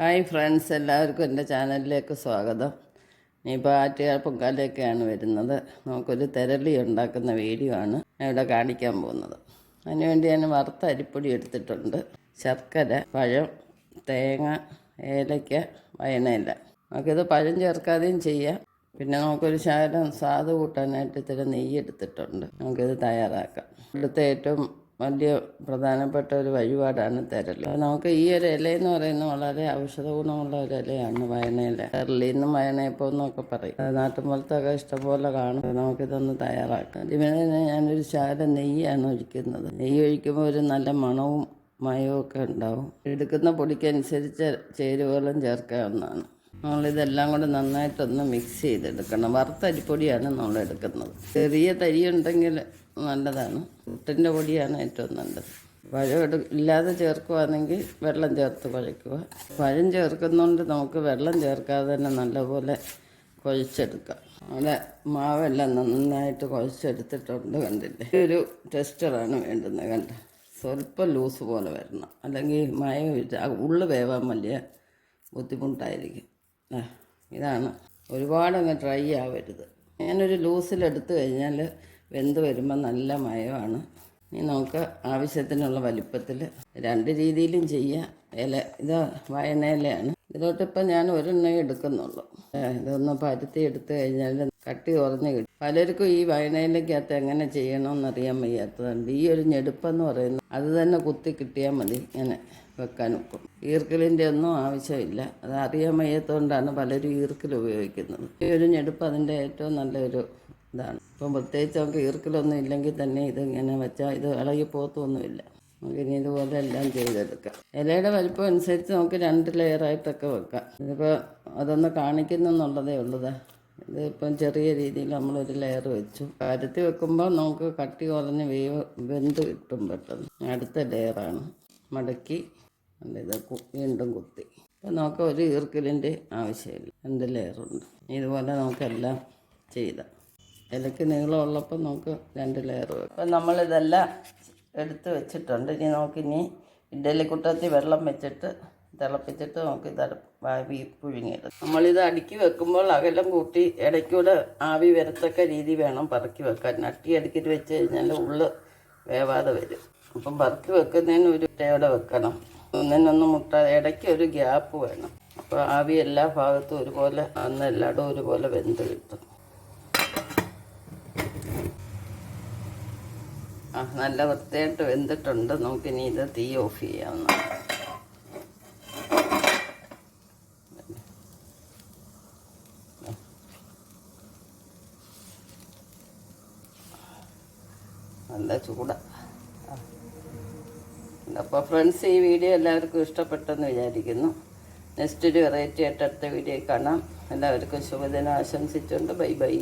Hi friends എല്ലാവർക്കും എന്റെ ചാനലിലേക്ക് സ്വാഗതം. ഇനിയിപ്പോൾ ആറ്റുകാൽ പൊങ്കാലയൊക്കെയാണ് വരുന്നത്. നമുക്കൊരു തെരളി ഉണ്ടാക്കുന്ന വീഡിയോ ആണ് ഞാൻ ഇവിടെ കാണിക്കാൻ പോകുന്നത്. അതിനുവേണ്ടി ഞാൻ വറുത്ത അരിപ്പൊടി എടുത്തിട്ടുണ്ട്. ശർക്കര പഴം തേങ്ങ ഏലയ്ക്ക വയനയില നമുക്കിത് പഴം ചേർക്കാതെയും ചെയ്യാം. പിന്നെ നമുക്കൊരു ശകലം സ്വാദ് കൂട്ടാനായിട്ട് ഇത്തിരി നെയ്യ് എടുത്തിട്ടുണ്ട്. നമുക്കിത് തയ്യാറാക്കാം. ഇവിടുത്തെ ഏറ്റവും വലിയ പ്രധാനപ്പെട്ട ഒരു വഴിപാടാണ് തെരൽ നമുക്ക് ഈ ഒരു ഇലയെന്ന് പറയുന്നത് വളരെ ഔഷധ ഗുണമുള്ള ഒരു ഇലയാണ് വയനയില. തെരളിന്നും വയനയപ്പം എന്നൊക്കെ പറയും നാട്ടുമ്പുറത്തൊക്കെ ഇഷ്ടംപോലെ കാണും. നമുക്കിതൊന്ന് തയ്യാറാക്കാം. ഇതിന് ഞാനൊരു ശാല നെയ്യാണ് ഒഴിക്കുന്നത്. നെയ്യ് ഒഴിക്കുമ്പോൾ ഒരു നല്ല മണവും മയവും ഒക്കെ ഉണ്ടാവും. എടുക്കുന്ന പൊടിക്കനുസരിച്ച് ചേരുവകളും ചേർക്കാവുന്നതാണ് നമ്മളിതെല്ലാം കൂടെ നന്നായിട്ടൊന്ന് മിക്സ് ചെയ്തെടുക്കണം. വറുത്തരിപ്പൊടിയാണ് നമ്മൾ എടുക്കുന്നത് ചെറിയ തരി ഉണ്ടെങ്കിൽ നല്ലതാണ്. പുട്ടിന്റെ പൊടിയാണ് ഏറ്റവും നല്ലത്. പഴം ഇല്ലാതെ ചേർക്കുവാണെങ്കിൽ വെള്ളം ചേർത്ത് കുഴയ്ക്കുക പഴം ചേർക്കുന്നതുകൊണ്ട് നമുക്ക് വെള്ളം ചേർക്കാതെ തന്നെ നല്ലപോലെ കുഴച്ചെടുക്കാം. അവിടെ മാവെല്ലാം നന്നായിട്ട് കുഴച്ചെടുത്തിട്ടുണ്ട് കണ്ടില്ലേ? ഒരു ടെസ്റ്ററാണ് വേണ്ടുന്നത് കണ്ട? സ്വല്പം ലൂസ് പോലെ വരണം. അല്ലെങ്കിൽ മയം ഉള്ളു വേവാൻ വലിയ ബുദ്ധിമുട്ടായിരിക്കും. ഇതാണ്. ഒരുപാടങ്ങ് ഡ്രൈ ആവരുത്. ഞാനൊരു ലൂസിലെടുത്തു കഴിഞ്ഞാൽ വെന്ത് വരുമ്പോൾ നല്ല മയമാണ്. ഇനി നമുക്ക് ആവശ്യത്തിനുള്ള വലിപ്പത്തിൽ രണ്ട് രീതിയിലും ചെയ്യാം. ഇല ഇത് വയനയിലയാണ്. ഇതിലോട്ടിപ്പോൾ ഞാൻ ഒരെണ്ണേ എടുക്കുന്നുള്ളൂ. ഇതൊന്ന് പരുത്തി എടുത്തു കഴിഞ്ഞാൽ കട്ടി കുറഞ്ഞ് കിട്ടും. പലർക്കും ഈ വയനയിലേക്കകത്ത് എങ്ങനെ ചെയ്യണമെന്നറിയാൻ വയ്യാത്തതുണ്ട് ഈ ഒരു ഞെടുപ്പെന്ന് പറയുന്നത് അത് തന്നെ കുത്തി കിട്ടിയാൽ മതി ഇങ്ങനെ വെക്കാൻ ഒക്കും. ഈർക്കലിന്റെ ഒന്നും ആവശ്യമില്ല. അത് അറിയാൻ വയ്യാത്തതുകൊണ്ടാണ് പലരും ഈർക്കൽ ഉപയോഗിക്കുന്നത്. ഈ ഒരു ഞെടുപ്പ് അതിന്റെ ഏറ്റവും നല്ലൊരു ഇതാണ്. ഇപ്പം പ്രത്യേകിച്ച് നമുക്ക് ഈർക്കലൊന്നും ഇല്ലെങ്കിൽ തന്നെ ഇത് ഇങ്ങനെ വെച്ചാൽ ഇത് ഇളകി പോത്തൊന്നുമില്ല നമുക്കിനി ഇതുപോലെ എല്ലാം ചെയ്തെടുക്കാം. ഇലയുടെ വലിപ്പം അനുസരിച്ച് നമുക്ക് രണ്ട് ലെയറായിട്ടൊക്കെ വെക്കാം. ഇതിപ്പോൾ അതൊന്ന് കാണിക്കുന്നെന്നുള്ളതേ ഉള്ളത് ഇതിപ്പം ചെറിയ രീതിയിൽ നമ്മളൊരു ലെയർ വെച്ചു. പരത്തി വെക്കുമ്പോൾ നമുക്ക് കട്ടി കുറഞ്ഞ് വേവ് വെന്ത് കിട്ടും പെട്ടെന്ന്. അടുത്ത ലെയറാണ് മടക്കി ഇത് വീണ്ടും കുത്തി. അപ്പം നമുക്ക് ഒരു ഈർക്കലിന്റെ ആവശ്യമില്ല. രണ്ട് ലെയറുണ്ട് ഇതുപോലെ നമുക്കെല്ലാം ചെയ്താൽ ഇലയ്ക്ക് നീളമുള്ളപ്പോൾ നമുക്ക് രണ്ട് ലെയർ അപ്പം നമ്മളിതെല്ലാം എടുത്ത് വെച്ചിട്ടുണ്ട്. ഇനി നമുക്കിനി ഇഡലിക്കുട്ടത്തിൽ വെള്ളം വെച്ചിട്ട് തിളപ്പിച്ചിട്ട് നമുക്ക് ഇത് ആവി പുഴുങ്ങിയിടും. നമ്മളിത് അടുക്കി വെക്കുമ്പോൾ അകലം കൂട്ടി ഇടയ്ക്കൂടെ ആവി വരത്തക്ക രീതി വേണം പറക്കി വെക്കാൻ. നട്ടി അടുക്കിട്ട് വെച്ച് കഴിഞ്ഞാൽ ഉള്ള് വേവാതെ വരും. അപ്പം പറക്കി വെക്കുന്നതിന് ഒരു ഇട്ടയോടെ വെക്കണം. ഒന്നിനൊന്ന് മുട്ട ഇടയ്ക്ക് ഒരു ഗ്യാപ്പ് വേണം. അപ്പോൾ ആവി എല്ലാ ഭാഗത്തും ഒരുപോലെ അന്ന് എല്ലായിടും ഒരുപോലെ വെന്ത് കിട്ടും. ആ നല്ല വൃത്തിയായിട്ട് വെന്തിട്ടുണ്ട്. നമുക്കിനി ഇത് തീ ഓഫ് ചെയ്യാം നല്ല ചൂട. അപ്പോൾ ഫ്രണ്ട്സ് ഈ വീഡിയോ എല്ലാവർക്കും ഇഷ്ടപ്പെട്ടെന്ന് വിചാരിക്കുന്നു. നെക്സ്റ്റ് ഒരു വെറൈറ്റി ആയിട്ട് അടുത്ത വീഡിയോ കാണാം. എല്ലാവർക്കും ശുഭദിനം ആശംസിച്ചുകൊണ്ട് ബൈ ബൈ.